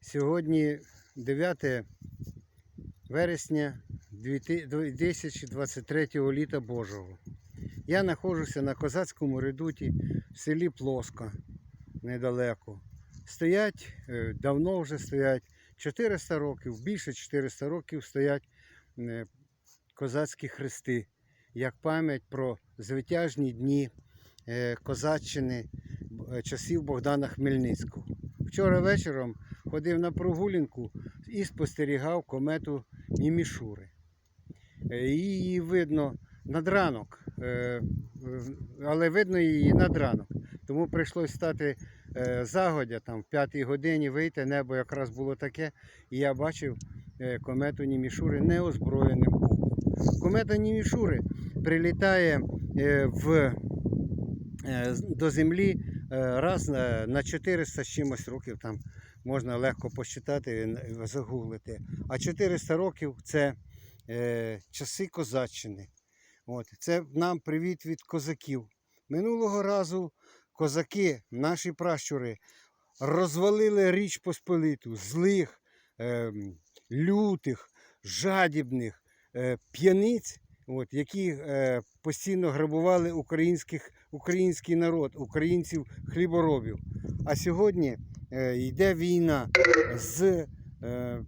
Сьогодні 9 вересня 2023 літа Божого. Я знаходжуся на козацькому редуті в селі Плоска недалеко. Стоять, е, давно вже стоять 400 років, більше 400 років стоять е, козацькі хрести, як пам'ять про звитяжні дні е, козаччини часів Богдана Хмельницького. Вчора вечором ходив на прогулянку і спостерігав комету Німішури. Е, Її видно над ранок, е, але видно її над ранок. Тому прийшлося стати е, загодя там в п'ятій годині вийти, небо якраз було таке, і я бачив комету Німішури неозброєним оком. Комета Німішури прилітає в, до землі раз на, на 400 з чимось років, там можна легко посчитати, е, загуглити. А 400 років це е, часи козаччини. От. Це нам привіт від козаків. Минулого разу козаки, наші пращури, розвалили Річ Посполиту, злих, ем, лютих, жадібних е, п'яниць, от, які е, постійно грабували українських, український народ, українців хліборобів. А сьогодні е, йде війна з е,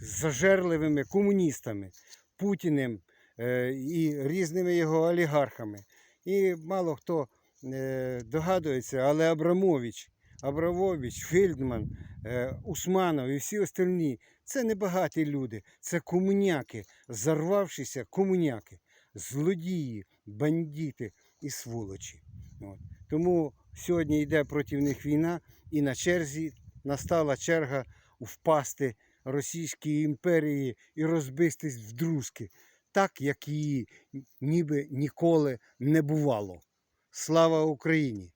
зажерливими комуністами, Путіним е, і різними його олігархами. І мало хто е, догадується, але Абрамович, Абрамович, Фельдман, е, Усманов і всі остальні це не багаті люди, це комуняки, зарвавшися комуняки, злодії, бандити і сволочі. От. Тому сьогодні йде проти них війна, і на черзі настала черга впасти Російській імперії і розбистись в друзки, так як її ніби ніколи не бувало. Слава Україні!